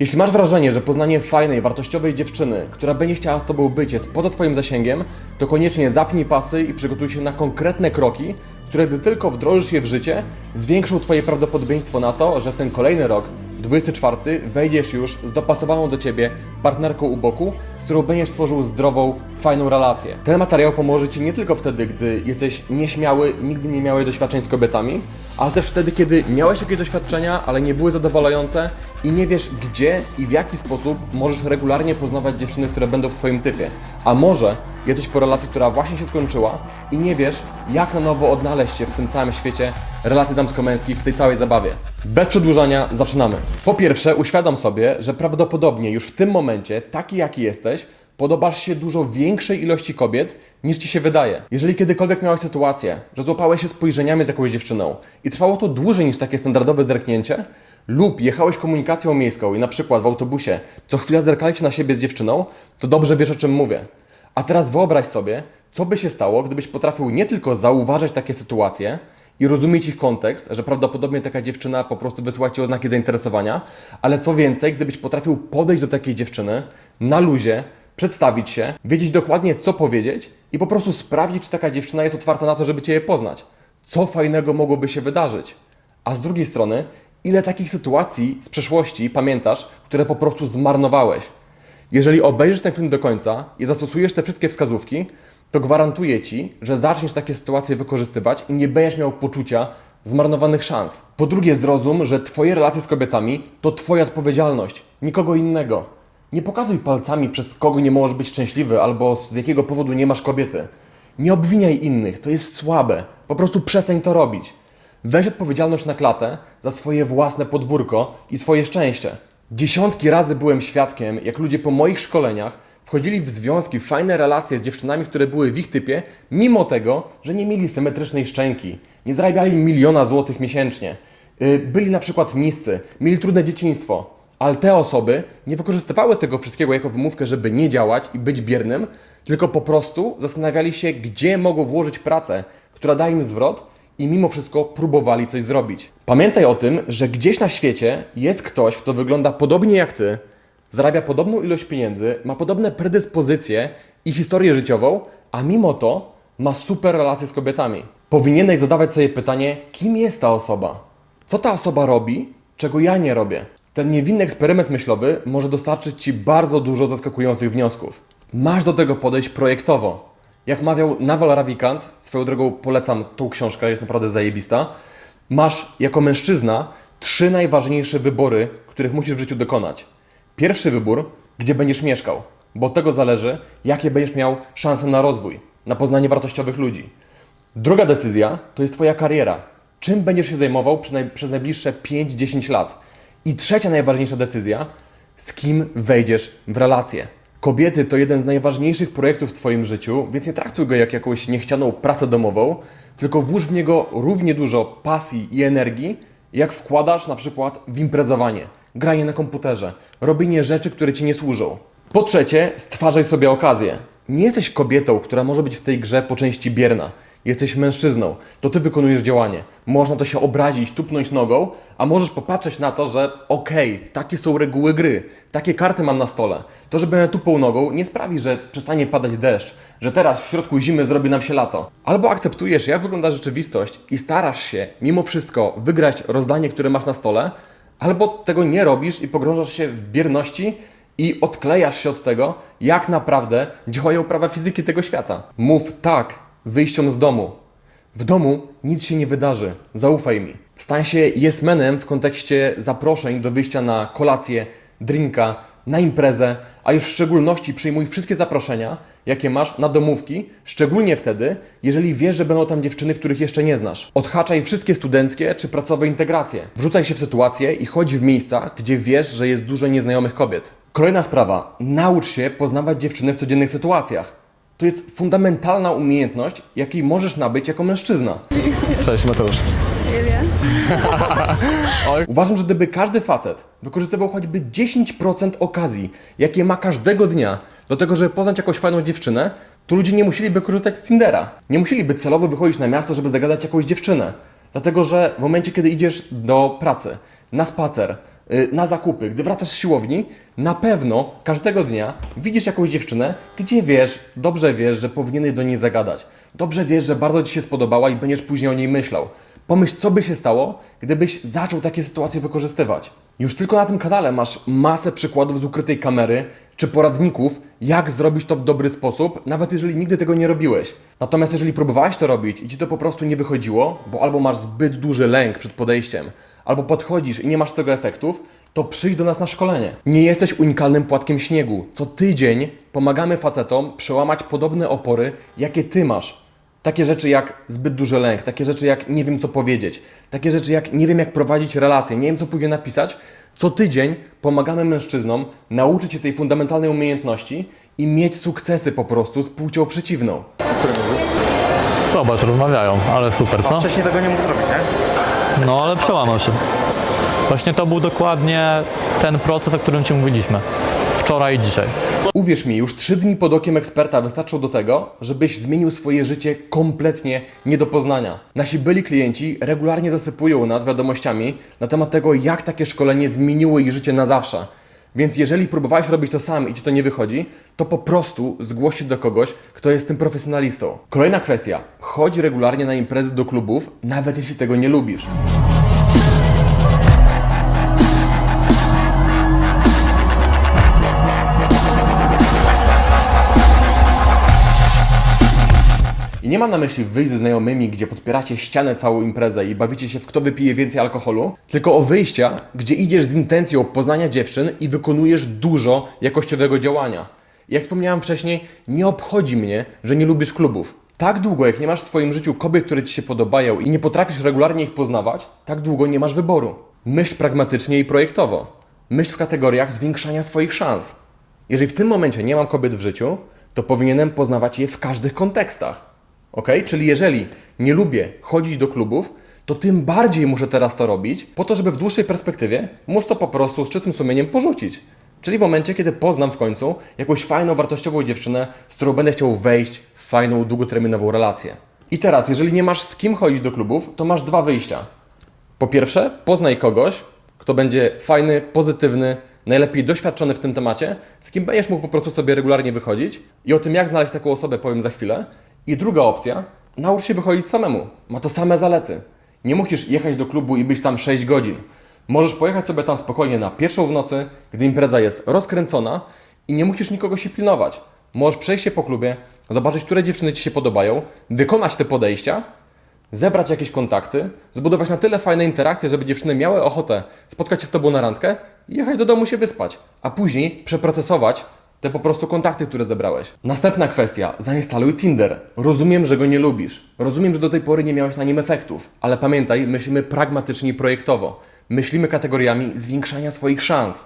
Jeśli masz wrażenie, że poznanie fajnej, wartościowej dziewczyny, która będzie chciała z tobą być, jest poza twoim zasięgiem, to koniecznie zapnij pasy i przygotuj się na konkretne kroki, które gdy tylko wdrożysz je w życie, zwiększą twoje prawdopodobieństwo na to, że w ten kolejny rok, 24, wejdziesz już z dopasowaną do ciebie partnerką u boku, z którą będziesz tworzył zdrową, fajną relację. Ten materiał pomoże ci nie tylko wtedy, gdy jesteś nieśmiały, nigdy nie miałeś doświadczeń z kobietami, ale też wtedy, kiedy miałeś jakieś doświadczenia, ale nie były zadowalające i nie wiesz gdzie i w jaki sposób możesz regularnie poznawać dziewczyny, które będą w Twoim typie. A może jesteś po relacji, która właśnie się skończyła i nie wiesz, jak na nowo odnaleźć się w tym całym świecie relacji damsko-męskich, w tej całej zabawie. Bez przedłużania, zaczynamy. Po pierwsze, uświadom sobie, że prawdopodobnie już w tym momencie, taki jaki jesteś, podobasz się dużo większej ilości kobiet niż ci się wydaje. Jeżeli kiedykolwiek miałeś sytuację, że złapałeś się spojrzeniami z jakąś dziewczyną i trwało to dłużej niż takie standardowe zerknięcie, lub jechałeś komunikacją miejską i na przykład w autobusie co chwila zerkaliście na siebie z dziewczyną, to dobrze wiesz o czym mówię. A teraz wyobraź sobie, co by się stało, gdybyś potrafił nie tylko zauważać takie sytuacje i rozumieć ich kontekst, że prawdopodobnie taka dziewczyna po prostu wysyła ci oznaki zainteresowania, ale co więcej, gdybyś potrafił podejść do takiej dziewczyny na luzie, przedstawić się, wiedzieć dokładnie co powiedzieć i po prostu sprawdzić, czy taka dziewczyna jest otwarta na to, żeby cię poznać. Co fajnego mogłoby się wydarzyć? A z drugiej strony, ile takich sytuacji z przeszłości pamiętasz, które po prostu zmarnowałeś? Jeżeli obejrzysz ten film do końca i zastosujesz te wszystkie wskazówki, to gwarantuję Ci, że zaczniesz takie sytuacje wykorzystywać i nie będziesz miał poczucia zmarnowanych szans. Po drugie, zrozum, że Twoje relacje z kobietami to Twoja odpowiedzialność, nikogo innego. Nie pokazuj palcami, przez kogo nie możesz być szczęśliwy albo z jakiego powodu nie masz kobiety. Nie obwiniaj innych, to jest słabe. Po prostu przestań to robić. Weź odpowiedzialność na klatę za swoje własne podwórko i swoje szczęście. Dziesiątki razy byłem świadkiem, jak ludzie po moich szkoleniach wchodzili w związki, w fajne relacje z dziewczynami, które były w ich typie, mimo tego, że nie mieli symetrycznej szczęki, nie zarabiali miliona złotych miesięcznie, yy, byli na przykład niscy, mieli trudne dzieciństwo. Ale te osoby nie wykorzystywały tego wszystkiego jako wymówkę, żeby nie działać i być biernym, tylko po prostu zastanawiali się, gdzie mogą włożyć pracę, która da im zwrot i mimo wszystko próbowali coś zrobić. Pamiętaj o tym, że gdzieś na świecie jest ktoś, kto wygląda podobnie jak ty, zarabia podobną ilość pieniędzy, ma podobne predyspozycje i historię życiową, a mimo to ma super relacje z kobietami. Powinieneś zadawać sobie pytanie, kim jest ta osoba? Co ta osoba robi, czego ja nie robię? Ten niewinny eksperyment myślowy może dostarczyć Ci bardzo dużo zaskakujących wniosków. Masz do tego podejść projektowo. Jak mawiał Naval Ravikant, swoją drogą polecam tą książkę, jest naprawdę zajebista. Masz jako mężczyzna trzy najważniejsze wybory, których musisz w życiu dokonać. Pierwszy wybór, gdzie będziesz mieszkał, bo od tego zależy, jakie będziesz miał szanse na rozwój, na poznanie wartościowych ludzi. Druga decyzja to jest Twoja kariera. Czym będziesz się zajmował przez najbliższe 5-10 lat? I trzecia najważniejsza decyzja, z kim wejdziesz w relację. Kobiety to jeden z najważniejszych projektów w Twoim życiu, więc nie traktuj go jak jakąś niechcianą pracę domową, tylko włóż w niego równie dużo pasji i energii, jak wkładasz na przykład w imprezowanie, granie na komputerze, robienie rzeczy, które Ci nie służą. Po trzecie, stwarzaj sobie okazję. Nie jesteś kobietą, która może być w tej grze po części bierna. Jesteś mężczyzną, to ty wykonujesz działanie. Można to się obrazić, tupnąć nogą, a możesz popatrzeć na to, że okej, takie są reguły gry, takie karty mam na stole. To, że będę tupał nogą, nie sprawi, że przestanie padać deszcz, że teraz w środku zimy zrobi nam się lato. Albo akceptujesz, jak wygląda rzeczywistość i starasz się mimo wszystko wygrać rozdanie, które masz na stole, albo tego nie robisz i pogrążasz się w bierności i odklejasz się od tego, jak naprawdę działają prawa fizyki tego świata. Mów tak wyjściom z domu. W domu nic się nie wydarzy, zaufaj mi. Stań się jesmenem w kontekście zaproszeń do wyjścia na kolację, drinka, na imprezę, a już w szczególności przyjmuj wszystkie zaproszenia, jakie masz na domówki, szczególnie wtedy, jeżeli wiesz, że będą tam dziewczyny, których jeszcze nie znasz. Odhaczaj wszystkie studenckie czy pracowe integracje. Wrzucaj się w sytuacje i chodź w miejsca, gdzie wiesz, że jest dużo nieznajomych kobiet. Kolejna sprawa. Naucz się poznawać dziewczyny w codziennych sytuacjach. To jest fundamentalna umiejętność, jakiej możesz nabyć jako mężczyzna. Cześć Mateusz. Julia. Uważam, że gdyby każdy facet wykorzystywał choćby 10% okazji, jakie ma każdego dnia, do tego, żeby poznać jakąś fajną dziewczynę, to ludzie nie musieliby korzystać z Tindera. Nie musieliby celowo wychodzić na miasto, żeby zagadać jakąś dziewczynę. Dlatego, że w momencie, kiedy idziesz do pracy, na spacer, na zakupy, gdy wracasz z siłowni, na pewno każdego dnia widzisz jakąś dziewczynę, gdzie wiesz, dobrze wiesz, że powinieneś do niej zagadać. Dobrze wiesz, że bardzo Ci się spodobała i będziesz później o niej myślał. Pomyśl, co by się stało, gdybyś zaczął takie sytuacje wykorzystywać. Już tylko na tym kanale masz masę przykładów z ukrytej kamery czy poradników, jak zrobić to w dobry sposób, nawet jeżeli nigdy tego nie robiłeś. Natomiast jeżeli próbowałeś to robić i ci to po prostu nie wychodziło, bo albo masz zbyt duży lęk przed podejściem, albo podchodzisz i nie masz tego efektów, to przyjdź do nas na szkolenie. Nie jesteś unikalnym płatkiem śniegu. Co tydzień pomagamy facetom przełamać podobne opory, jakie ty masz. Takie rzeczy jak zbyt duży lęk, takie rzeczy jak nie wiem co powiedzieć, takie rzeczy jak nie wiem jak prowadzić relacje, nie wiem co później napisać. Co tydzień pomagamy mężczyznom nauczyć się tej fundamentalnej umiejętności i mieć sukcesy po prostu z płcią przeciwną. Zobacz, rozmawiają, ale super, co? Wcześniej tego nie mógł zrobić, nie? No ale przełamał się. Właśnie to był dokładnie ten proces, o którym Ci mówiliśmy. Wczoraj i dzisiaj. Uwierz mi, już trzy dni pod okiem eksperta wystarczą do tego, żebyś zmienił swoje życie kompletnie nie do poznania. Nasi byli klienci regularnie zasypują nas wiadomościami na temat tego, jak takie szkolenie zmieniło ich życie na zawsze. Więc jeżeli próbowałeś robić to sam i ci to nie wychodzi, to po prostu zgłoś się do kogoś, kto jest tym profesjonalistą. Kolejna kwestia. Chodź regularnie na imprezy do klubów, nawet jeśli tego nie lubisz. Nie mam na myśli wyjść ze znajomymi, gdzie podpieracie ścianę całą imprezę i bawicie się w kto wypije więcej alkoholu, tylko o wyjścia, gdzie idziesz z intencją poznania dziewczyn i wykonujesz dużo jakościowego działania. Jak wspomniałem wcześniej, nie obchodzi mnie, że nie lubisz klubów. Tak długo, jak nie masz w swoim życiu kobiet, które ci się podobają i nie potrafisz regularnie ich poznawać, tak długo nie masz wyboru. Myśl pragmatycznie i projektowo. Myśl w kategoriach zwiększania swoich szans. Jeżeli w tym momencie nie mam kobiet w życiu, to powinienem poznawać je w każdych kontekstach. Ok? Czyli jeżeli nie lubię chodzić do klubów, to tym bardziej muszę teraz to robić, po to, żeby w dłuższej perspektywie móc to po prostu z czystym sumieniem porzucić. Czyli w momencie, kiedy poznam w końcu jakąś fajną, wartościową dziewczynę, z którą będę chciał wejść w fajną, długoterminową relację. I teraz, jeżeli nie masz z kim chodzić do klubów, to masz dwa wyjścia. Po pierwsze, poznaj kogoś, kto będzie fajny, pozytywny, najlepiej doświadczony w tym temacie, z kim będziesz mógł po prostu sobie regularnie wychodzić. I o tym, jak znaleźć taką osobę, powiem za chwilę. I druga opcja, naucz się wychodzić samemu. Ma to same zalety. Nie musisz jechać do klubu i być tam 6 godzin. Możesz pojechać sobie tam spokojnie na pierwszą w nocy, gdy impreza jest rozkręcona i nie musisz nikogo się pilnować. Możesz przejść się po klubie, zobaczyć, które dziewczyny Ci się podobają, wykonać te podejścia zebrać jakieś kontakty, zbudować na tyle fajne interakcje, żeby dziewczyny miały ochotę spotkać się z Tobą na randkę i jechać do domu się wyspać, a później przeprocesować te po prostu kontakty, które zebrałeś. Następna kwestia. Zainstaluj Tinder. Rozumiem, że go nie lubisz. Rozumiem, że do tej pory nie miałeś na nim efektów, ale pamiętaj, myślimy pragmatycznie i projektowo. Myślimy kategoriami zwiększania swoich szans.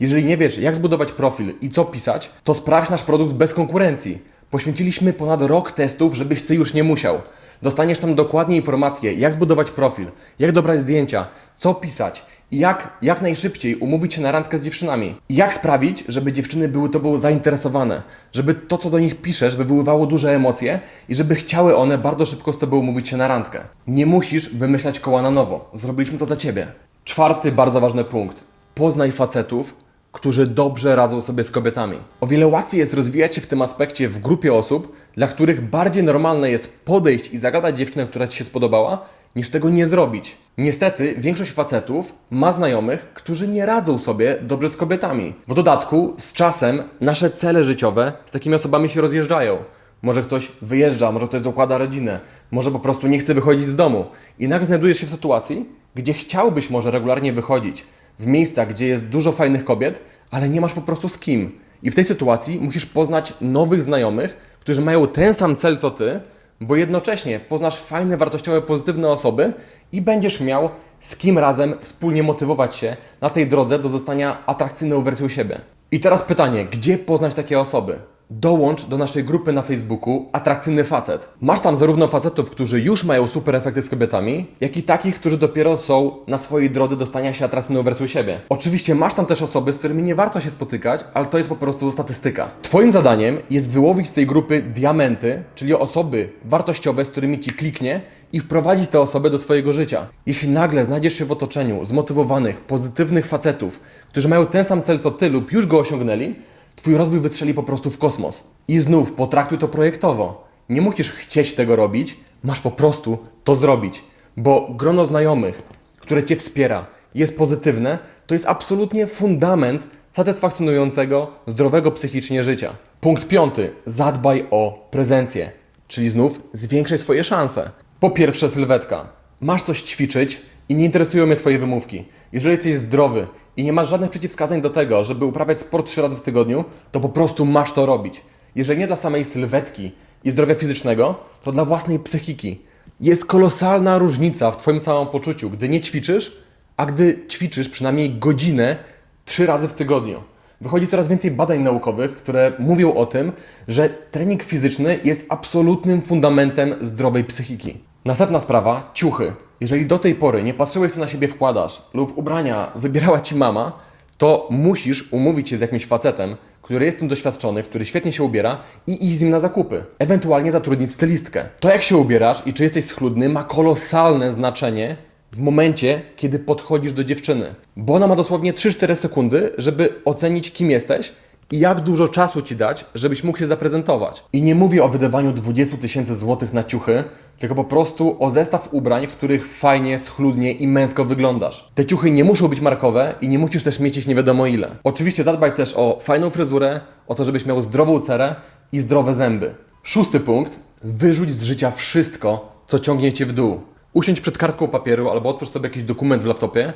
Jeżeli nie wiesz, jak zbudować profil i co pisać, to sprawdź nasz produkt bez konkurencji. Poświęciliśmy ponad rok testów, żebyś ty już nie musiał. Dostaniesz tam dokładnie informacje, jak zbudować profil, jak dobrać zdjęcia, co pisać jak, jak najszybciej umówić się na randkę z dziewczynami. Jak sprawić, żeby dziewczyny były tobą zainteresowane, żeby to, co do nich piszesz, wywoływało duże emocje i żeby chciały one bardzo szybko z tobą umówić się na randkę. Nie musisz wymyślać koła na nowo. Zrobiliśmy to za ciebie. Czwarty bardzo ważny punkt. Poznaj facetów, którzy dobrze radzą sobie z kobietami. O wiele łatwiej jest rozwijać się w tym aspekcie w grupie osób, dla których bardziej normalne jest podejść i zagadać dziewczynę, która ci się spodobała, niż tego nie zrobić. Niestety, większość facetów ma znajomych, którzy nie radzą sobie dobrze z kobietami. W dodatku, z czasem nasze cele życiowe z takimi osobami się rozjeżdżają. Może ktoś wyjeżdża, może ktoś zakłada rodzinę, może po prostu nie chce wychodzić z domu. I nagle znajdujesz się w sytuacji, gdzie chciałbyś może regularnie wychodzić, w miejscach, gdzie jest dużo fajnych kobiet, ale nie masz po prostu z kim. I w tej sytuacji musisz poznać nowych znajomych, którzy mają ten sam cel co ty, bo jednocześnie poznasz fajne, wartościowe, pozytywne osoby i będziesz miał z kim razem wspólnie motywować się na tej drodze do zostania atrakcyjną wersją siebie. I teraz pytanie, gdzie poznać takie osoby? Dołącz do naszej grupy na Facebooku Atrakcyjny Facet. Masz tam zarówno facetów, którzy już mają super efekty z kobietami, jak i takich, którzy dopiero są na swojej drodze do stania się atrakcyjną wersją siebie. Oczywiście masz tam też osoby, z którymi nie warto się spotykać, ale to jest po prostu statystyka. Twoim zadaniem jest wyłowić z tej grupy diamenty, czyli osoby wartościowe, z którymi ci kliknie i wprowadzić te osoby do swojego życia. Jeśli nagle znajdziesz się w otoczeniu zmotywowanych, pozytywnych facetów, którzy mają ten sam cel co ty lub już go osiągnęli, twój rozwój wystrzeli po prostu w kosmos. I znów potraktuj to projektowo. Nie musisz chcieć tego robić, masz po prostu to zrobić. Bo grono znajomych, które cię wspiera, jest pozytywne, to jest absolutnie fundament satysfakcjonującego, zdrowego psychicznie życia. Punkt piąty. Zadbaj o prezencję. Czyli znów zwiększaj swoje szanse. Po pierwsze, sylwetka. Masz coś ćwiczyć i nie interesują mnie Twoje wymówki. Jeżeli jesteś zdrowy i nie masz żadnych przeciwwskazań do tego, żeby uprawiać sport trzy razy w tygodniu, to po prostu masz to robić. Jeżeli nie dla samej sylwetki i zdrowia fizycznego, to dla własnej psychiki. Jest kolosalna różnica w Twoim samopoczuciu, gdy nie ćwiczysz, a gdy ćwiczysz przynajmniej godzinę trzy razy w tygodniu. Wychodzi coraz więcej badań naukowych, które mówią o tym, że trening fizyczny jest absolutnym fundamentem zdrowej psychiki. Następna sprawa ciuchy. Jeżeli do tej pory nie patrzyłeś, co na siebie wkładasz, lub ubrania wybierała ci mama, to musisz umówić się z jakimś facetem, który jest tym doświadczony, który świetnie się ubiera i iść z nim na zakupy. Ewentualnie zatrudnić stylistkę. To, jak się ubierasz i czy jesteś schludny, ma kolosalne znaczenie w momencie, kiedy podchodzisz do dziewczyny. Bo ona ma dosłownie 3-4 sekundy, żeby ocenić, kim jesteś i jak dużo czasu ci dać, żebyś mógł się zaprezentować. I nie mówię o wydawaniu 20 tysięcy złotych na ciuchy, tylko po prostu o zestaw ubrań, w których fajnie, schludnie i męsko wyglądasz. Te ciuchy nie muszą być markowe i nie musisz też mieć ich nie wiadomo ile. Oczywiście zadbaj też o fajną fryzurę, o to, żebyś miał zdrową cerę i zdrowe zęby. Szósty punkt. Wyrzuć z życia wszystko, co ciągnie cię w dół. Usiądź przed kartką papieru albo otwórz sobie jakiś dokument w laptopie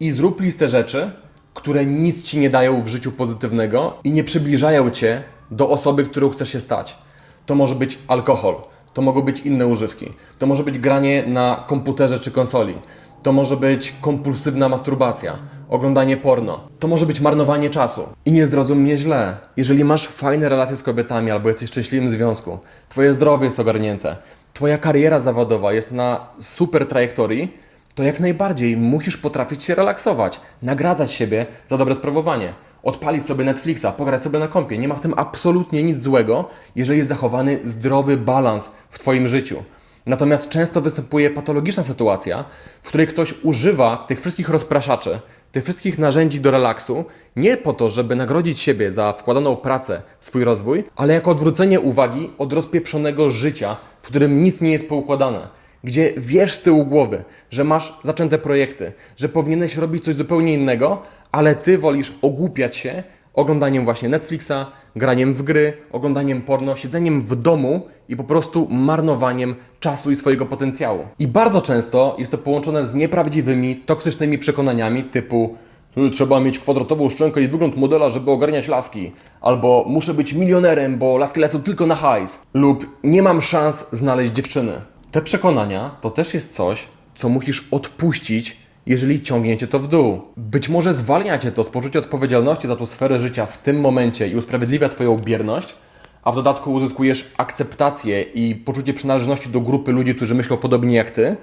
i zrób listę rzeczy, które nic ci nie dają w życiu pozytywnego i nie przybliżają cię do osoby, którą chcesz się stać. To może być alkohol, to mogą być inne używki, to może być granie na komputerze czy konsoli, to może być kompulsywna masturbacja, oglądanie porno, to może być marnowanie czasu. I nie zrozum mnie źle. Jeżeli masz fajne relacje z kobietami albo jesteś w szczęśliwym związku, twoje zdrowie jest ogarnięte, twoja kariera zawodowa jest na super trajektorii, to jak najbardziej musisz potrafić się relaksować, nagradzać siebie za dobre sprawowanie, odpalić sobie Netflixa, pograć sobie na kompie. Nie ma w tym absolutnie nic złego, jeżeli jest zachowany zdrowy balans w Twoim życiu. Natomiast często występuje patologiczna sytuacja, w której ktoś używa tych wszystkich rozpraszaczy, tych wszystkich narzędzi do relaksu, nie po to, żeby nagrodzić siebie za wkładaną pracę, swój rozwój, ale jako odwrócenie uwagi od rozpieprzonego życia, w którym nic nie jest poukładane gdzie wiesz z tyłu głowy, że masz zaczęte projekty, że powinieneś robić coś zupełnie innego, ale ty wolisz ogłupiać się oglądaniem właśnie Netflixa, graniem w gry, oglądaniem porno, siedzeniem w domu i po prostu marnowaniem czasu i swojego potencjału. I bardzo często jest to połączone z nieprawdziwymi, toksycznymi przekonaniami typu "Y, Trzeba mieć kwadratową szczękę i wygląd modela, żeby ogarniać laski. Albo muszę być milionerem, bo laski lecą tylko na hajs. Lub nie mam szans znaleźć dziewczyny. Te przekonania to też jest coś, co musisz odpuścić, jeżeli ciągniecie to w dół. Być może zwalnia cię to z poczucia odpowiedzialności za tą sferę życia w tym momencie i usprawiedliwia Twoją bierność, a w dodatku uzyskujesz akceptację i poczucie przynależności do grupy ludzi, którzy myślą podobnie jak Ty,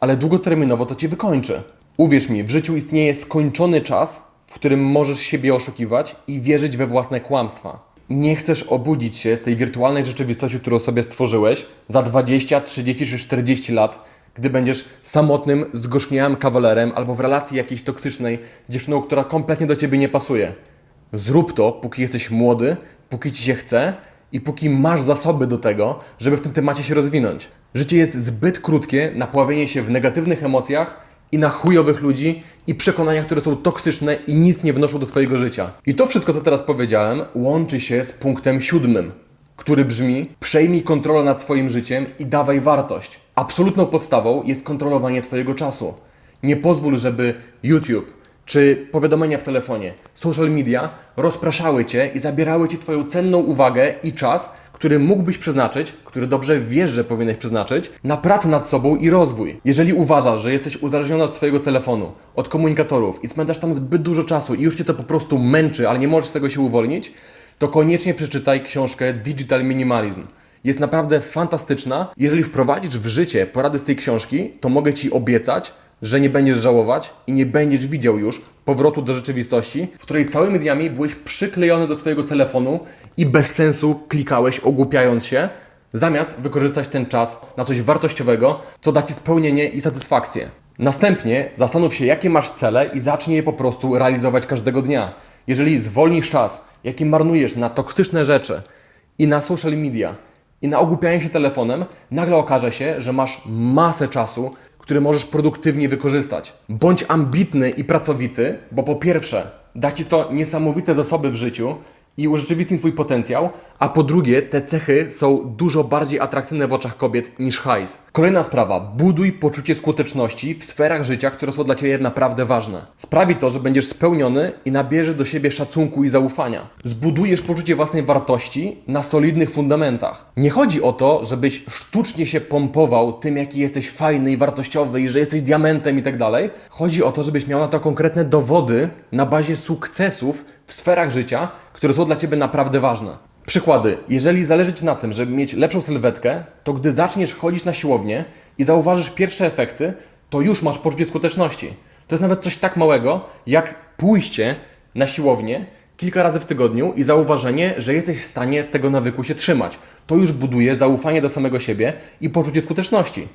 ale długoterminowo to Cię wykończy. Uwierz mi, w życiu istnieje skończony czas, w którym możesz siebie oszukiwać i wierzyć we własne kłamstwa nie chcesz obudzić się z tej wirtualnej rzeczywistości, którą sobie stworzyłeś za 20, 30 czy 40 lat, gdy będziesz samotnym, zgorzkniałym kawalerem albo w relacji jakiejś toksycznej dziewczyną, która kompletnie do ciebie nie pasuje. Zrób to, póki jesteś młody, póki ci się chce i póki masz zasoby do tego, żeby w tym temacie się rozwinąć. Życie jest zbyt krótkie na pławienie się w negatywnych emocjach i na chujowych ludzi i przekonania, które są toksyczne i nic nie wnoszą do Twojego życia. I to wszystko, co teraz powiedziałem, łączy się z punktem siódmym, który brzmi: przejmij kontrolę nad swoim życiem i dawaj wartość. Absolutną podstawą jest kontrolowanie Twojego czasu. Nie pozwól, żeby YouTube czy powiadomienia w telefonie, social media rozpraszały Cię i zabierały Ci Twoją cenną uwagę i czas, który mógłbyś przeznaczyć, który dobrze wiesz, że powinieneś przeznaczyć, na pracę nad sobą i rozwój. Jeżeli uważasz, że jesteś uzależniony od swojego telefonu, od komunikatorów i spędzasz tam zbyt dużo czasu i już Cię to po prostu męczy, ale nie możesz z tego się uwolnić, to koniecznie przeczytaj książkę Digital Minimalism. Jest naprawdę fantastyczna. Jeżeli wprowadzisz w życie porady z tej książki, to mogę Ci obiecać, że nie będziesz żałować i nie będziesz widział już powrotu do rzeczywistości, w której całymi dniami byłeś przyklejony do swojego telefonu i bez sensu klikałeś, ogłupiając się, zamiast wykorzystać ten czas na coś wartościowego, co da Ci spełnienie i satysfakcję. Następnie zastanów się, jakie masz cele i zacznij je po prostu realizować każdego dnia. Jeżeli zwolnisz czas, jaki marnujesz na toksyczne rzeczy i na social media, i na ogłupianie się telefonem, nagle okaże się, że masz masę czasu, który możesz produktywnie wykorzystać. Bądź ambitny i pracowity, bo po pierwsze, da ci to niesamowite zasoby w życiu i urzeczywistni Twój potencjał, a po drugie, te cechy są dużo bardziej atrakcyjne w oczach kobiet niż hajs. Kolejna sprawa, buduj poczucie skuteczności w sferach życia, które są dla Ciebie naprawdę ważne. Sprawi to, że będziesz spełniony i nabierzesz do siebie szacunku i zaufania. Zbudujesz poczucie własnej wartości na solidnych fundamentach. Nie chodzi o to, żebyś sztucznie się pompował tym, jaki jesteś fajny i wartościowy i że jesteś diamentem i tak dalej. Chodzi o to, żebyś miał na to konkretne dowody na bazie sukcesów w sferach życia, które są dla Ciebie naprawdę ważne. Przykłady. Jeżeli zależy Ci na tym, żeby mieć lepszą sylwetkę, to gdy zaczniesz chodzić na siłownię i zauważysz pierwsze efekty, to już masz poczucie skuteczności. To jest nawet coś tak małego, jak pójście na siłownię kilka razy w tygodniu i zauważenie, że jesteś w stanie tego nawyku się trzymać. To już buduje zaufanie do samego siebie i poczucie skuteczności.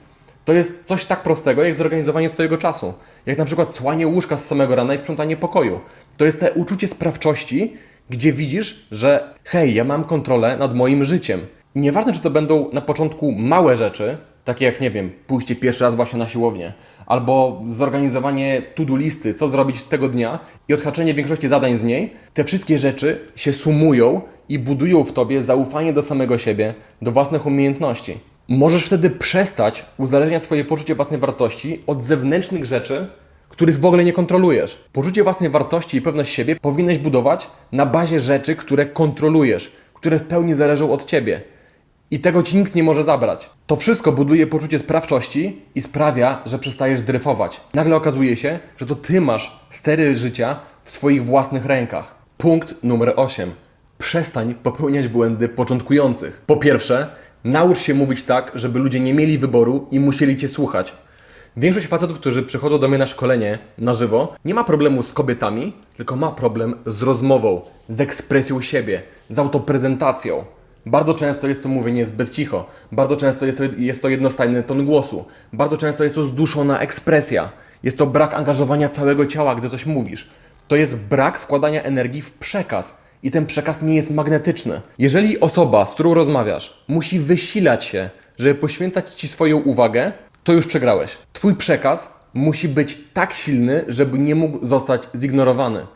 To jest coś tak prostego, jak zorganizowanie swojego czasu. Jak na przykład słanie łóżka z samego rana i sprzątanie pokoju. To jest te uczucie sprawczości, gdzie widzisz, że hej, ja mam kontrolę nad moim życiem. Nieważne, czy to będą na początku małe rzeczy, takie jak, nie wiem, pójście pierwszy raz właśnie na siłownię, albo zorganizowanie to-do listy, co zrobić tego dnia i odhaczenie większości zadań z niej, te wszystkie rzeczy się sumują i budują w tobie zaufanie do samego siebie, do własnych umiejętności. Możesz wtedy przestać uzależniać swoje poczucie własnej wartości od zewnętrznych rzeczy, których w ogóle nie kontrolujesz. Poczucie własnej wartości i pewność siebie powinieneś budować na bazie rzeczy, które kontrolujesz, które w pełni zależą od ciebie. I tego ci nikt nie może zabrać. To wszystko buduje poczucie sprawczości i sprawia, że przestajesz dryfować. Nagle okazuje się, że to ty masz stery życia w swoich własnych rękach. Punkt numer 8. Przestań popełniać błędy początkujących. Po pierwsze, naucz się mówić tak, żeby ludzie nie mieli wyboru i musieli cię słuchać. Większość facetów, którzy przychodzą do mnie na szkolenie na żywo, nie ma problemu z kobietami, tylko ma problem z rozmową, z ekspresją siebie, z autoprezentacją. Bardzo często jest to mówienie zbyt cicho, bardzo często jest to, jest to jednostajny ton głosu, bardzo często jest to zduszona ekspresja, jest to brak angażowania całego ciała, gdy coś mówisz. To jest brak wkładania energii w przekaz i ten przekaz nie jest magnetyczny. Jeżeli osoba, z którą rozmawiasz, musi wysilać się, żeby poświęcać ci swoją uwagę, to już przegrałeś. Twój przekaz musi być tak silny, żeby nie mógł zostać zignorowany.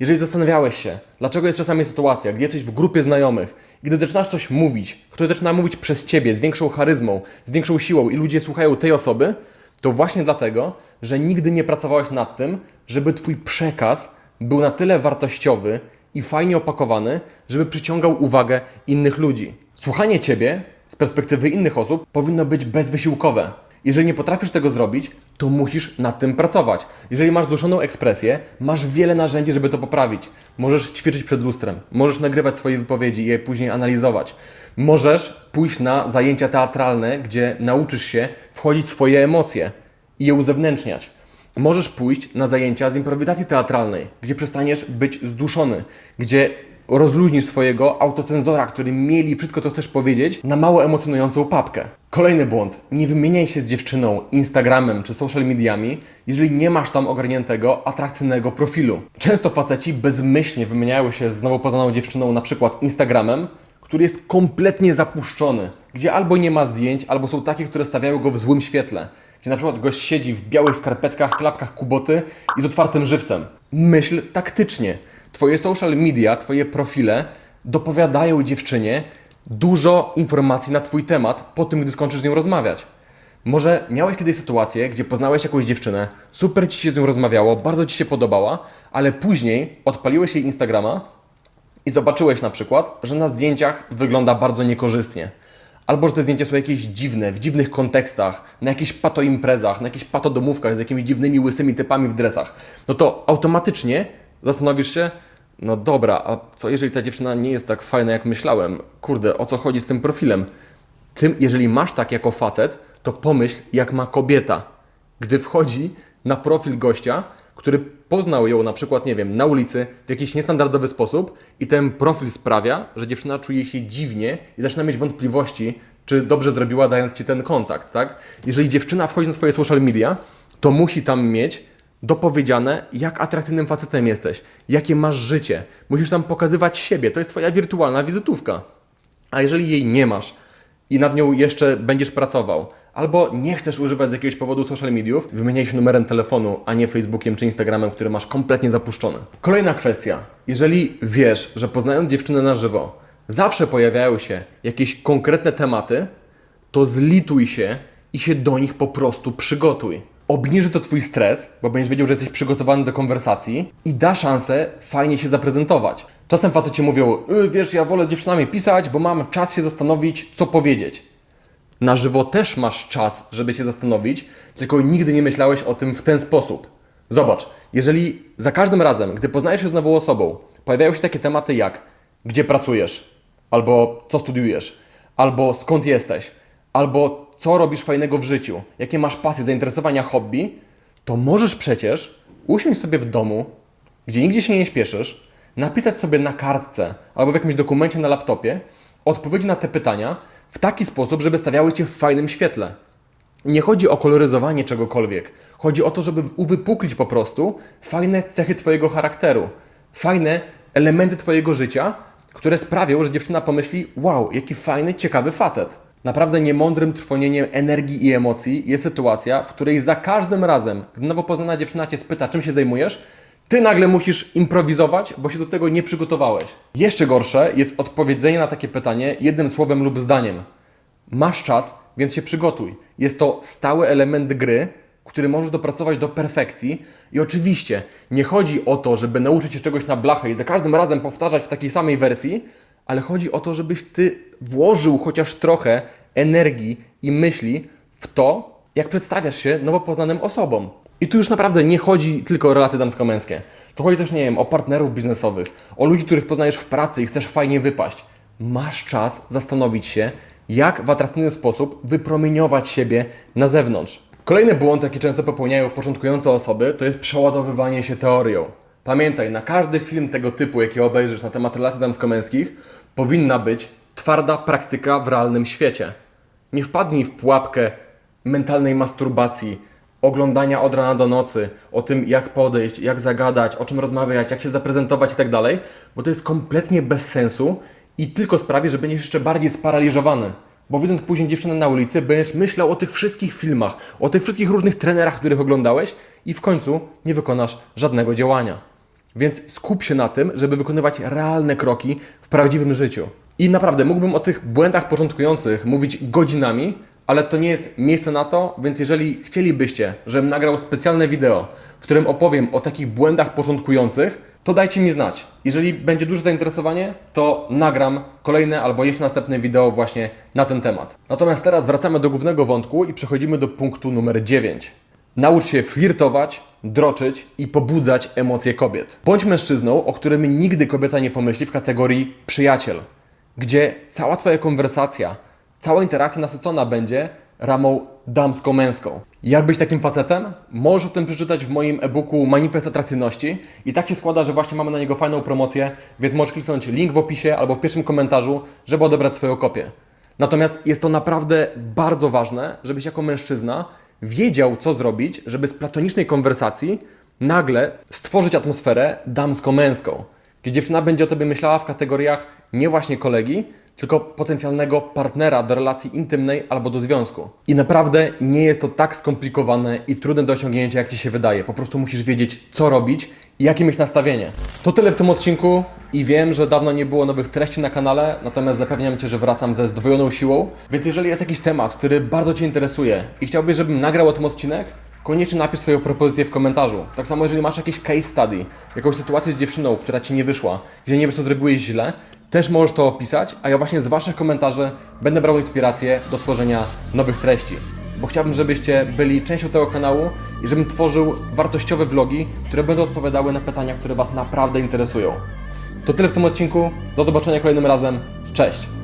Jeżeli zastanawiałeś się, dlaczego jest czasami sytuacja, gdzie jesteś w grupie znajomych, gdy zaczynasz coś mówić, ktoś zaczyna mówić przez ciebie z większą charyzmą, z większą siłą i ludzie słuchają tej osoby, to właśnie dlatego, że nigdy nie pracowałeś nad tym, żeby twój przekaz był na tyle wartościowy i fajnie opakowany, żeby przyciągał uwagę innych ludzi. Słuchanie ciebie z perspektywy innych osób powinno być bezwysiłkowe. Jeżeli nie potrafisz tego zrobić, to musisz nad tym pracować. Jeżeli masz duszoną ekspresję, masz wiele narzędzi, żeby to poprawić. Możesz ćwiczyć przed lustrem, możesz nagrywać swoje wypowiedzi i je później analizować. Możesz pójść na zajęcia teatralne, gdzie nauczysz się wchodzić w swoje emocje i je uzewnętrzniać. Możesz pójść na zajęcia z improwizacji teatralnej, gdzie przestaniesz być zduszony, gdzie rozluźnisz swojego autocenzora, który mieli wszystko, co chcesz powiedzieć, na mało emocjonującą papkę. Kolejny błąd. Nie wymieniaj się z dziewczyną Instagramem czy social mediami, jeżeli nie masz tam ogarniętego, atrakcyjnego profilu. Często faceci bezmyślnie wymieniają się z nowo poznaną dziewczyną na przykład Instagramem, który jest kompletnie zapuszczony, gdzie albo nie ma zdjęć, albo są takie, które stawiają go w złym świetle, gdzie na przykład gość siedzi w białych skarpetkach, klapkach kuboty i z otwartym żywcem. Myśl taktycznie. Twoje social media, Twoje profile dopowiadają dziewczynie dużo informacji na Twój temat po tym, gdy skończysz z nią rozmawiać. Może miałeś kiedyś sytuację, gdzie poznałeś jakąś dziewczynę, super Ci się z nią rozmawiało, bardzo Ci się podobała, ale później odpaliłeś jej Instagrama i zobaczyłeś na przykład, że na zdjęciach wygląda bardzo niekorzystnie. Albo że te zdjęcia są jakieś dziwne, w dziwnych kontekstach, na jakichś pato imprezach, na jakichś pato domówkach z jakimiś dziwnymi łysymi typami w dresach. No to automatycznie zastanowisz się, no dobra, a co jeżeli ta dziewczyna nie jest tak fajna jak myślałem? Kurde, o co chodzi z tym profilem? Tym, jeżeli masz tak jako facet, to pomyśl jak ma kobieta. Gdy wchodzi na profil gościa, który poznał ją na przykład, nie wiem, na ulicy w jakiś niestandardowy sposób i ten profil sprawia, że dziewczyna czuje się dziwnie i zaczyna mieć wątpliwości, czy dobrze zrobiła dając Ci ten kontakt, tak? Jeżeli dziewczyna wchodzi na Twoje social media, to musi tam mieć dopowiedziane, jak atrakcyjnym facetem jesteś, jakie masz życie. Musisz tam pokazywać siebie, to jest Twoja wirtualna wizytówka. A jeżeli jej nie masz i nad nią jeszcze będziesz pracował, albo nie chcesz używać z jakiegoś powodu social mediów, wymieniaj się numerem telefonu, a nie Facebookiem czy Instagramem, który masz kompletnie zapuszczony. Kolejna kwestia. Jeżeli wiesz, że poznając dziewczynę na żywo, zawsze pojawiają się jakieś konkretne tematy, to zlituj się i się do nich po prostu przygotuj. Obniży to Twój stres, bo będziesz wiedział, że jesteś przygotowany do konwersacji i da szansę fajnie się zaprezentować. Czasem faceci mówią, y, wiesz, ja wolę z dziewczynami pisać, bo mam czas się zastanowić, co powiedzieć. Na żywo też masz czas, żeby się zastanowić, tylko nigdy nie myślałeś o tym w ten sposób. Zobacz, jeżeli za każdym razem, gdy poznajesz się z nową osobą, pojawiają się takie tematy jak gdzie pracujesz, albo co studiujesz, albo skąd jesteś, albo co robisz fajnego w życiu, jakie masz pasje, zainteresowania, hobby, to możesz przecież usiąść sobie w domu, gdzie nigdzie się nie śpieszysz, napisać sobie na kartce albo w jakimś dokumencie na laptopie odpowiedzi na te pytania w taki sposób, żeby stawiały cię w fajnym świetle. Nie chodzi o koloryzowanie czegokolwiek. Chodzi o to, żeby uwypuklić po prostu fajne cechy Twojego charakteru, fajne elementy Twojego życia, które sprawią, że dziewczyna pomyśli: Wow, jaki fajny, ciekawy facet. Naprawdę niemądrym trwonieniem energii i emocji jest sytuacja, w której za każdym razem, gdy nowo poznana dziewczyna Cię spyta, czym się zajmujesz, ty nagle musisz improwizować, bo się do tego nie przygotowałeś. Jeszcze gorsze jest odpowiedzenie na takie pytanie jednym słowem lub zdaniem. Masz czas, więc się przygotuj. Jest to stały element gry, który możesz dopracować do perfekcji. I oczywiście nie chodzi o to, żeby nauczyć się czegoś na blachę i za każdym razem powtarzać w takiej samej wersji, ale chodzi o to, żebyś ty włożył chociaż trochę energii i myśli w to, jak przedstawiasz się nowo poznanym osobom. I tu już naprawdę nie chodzi tylko o relacje damsko-męskie. To chodzi też, nie wiem, o partnerów biznesowych, o ludzi, których poznajesz w pracy i chcesz fajnie wypaść. Masz czas zastanowić się, jak w atrakcyjny sposób wypromieniować siebie na zewnątrz. Kolejny błąd, jaki często popełniają początkujące osoby, to jest przeładowywanie się teorią. Pamiętaj, na każdy film tego typu, jaki obejrzysz na temat relacji damsko-męskich, powinna być twarda praktyka w realnym świecie. Nie wpadnij w pułapkę mentalnej masturbacji, oglądania od rana do nocy, o tym jak podejść, jak zagadać, o czym rozmawiać, jak się zaprezentować i tak dalej, bo to jest kompletnie bez sensu i tylko sprawi, że będziesz jeszcze bardziej sparaliżowany. Bo widząc później dziewczynę na ulicy, będziesz myślał o tych wszystkich filmach, o tych wszystkich różnych trenerach, których oglądałeś i w końcu nie wykonasz żadnego działania. Więc skup się na tym, żeby wykonywać realne kroki w prawdziwym życiu. I naprawdę mógłbym o tych błędach początkujących mówić godzinami, ale to nie jest miejsce na to, więc jeżeli chcielibyście, żebym nagrał specjalne wideo, w którym opowiem o takich błędach początkujących, to dajcie mi znać. Jeżeli będzie duże zainteresowanie, to nagram kolejne albo jeszcze następne wideo właśnie na ten temat. Natomiast teraz wracamy do głównego wątku i przechodzimy do punktu numer 9. Naucz się flirtować, droczyć i pobudzać emocje kobiet. Bądź mężczyzną, o którym nigdy kobieta nie pomyśli w kategorii przyjaciel, gdzie cała Twoja konwersacja, cała interakcja nasycona będzie ramą damsko-męską. Jak być takim facetem? Możesz o tym przeczytać w moim e-booku Manifest Atrakcyjności i tak się składa, że właśnie mamy na niego fajną promocję, więc możesz kliknąć link w opisie albo w pierwszym komentarzu, żeby odebrać swoją kopię. Natomiast jest to naprawdę bardzo ważne, żebyś jako mężczyzna wiedział, co zrobić, żeby z platonicznej konwersacji nagle stworzyć atmosferę damsko-męską, gdzie dziewczyna będzie o tobie myślała w kategoriach nie właśnie kolegi, tylko potencjalnego partnera do relacji intymnej albo do związku. I naprawdę nie jest to tak skomplikowane i trudne do osiągnięcia, jak ci się wydaje. Po prostu musisz wiedzieć, co robić i jakie mieć nastawienie. To tyle w tym odcinku i wiem, że dawno nie było nowych treści na kanale, natomiast zapewniam Cię, że wracam ze zdwojoną siłą. Więc jeżeli jest jakiś temat, który bardzo Cię interesuje i chciałbyś, żebym nagrał o tym odcinek, koniecznie napisz swoją propozycję w komentarzu. Tak samo jeżeli masz jakiś case study, jakąś sytuację z dziewczyną, która Ci nie wyszła, gdzie nie wiesz, co zrobiłeś źle, też możesz to opisać, a ja właśnie z Waszych komentarzy będę brał inspirację do tworzenia nowych treści. Bo chciałbym, żebyście byli częścią tego kanału i żebym tworzył wartościowe vlogi, które będą odpowiadały na pytania, które Was naprawdę interesują. To tyle w tym odcinku. Do zobaczenia kolejnym razem. Cześć!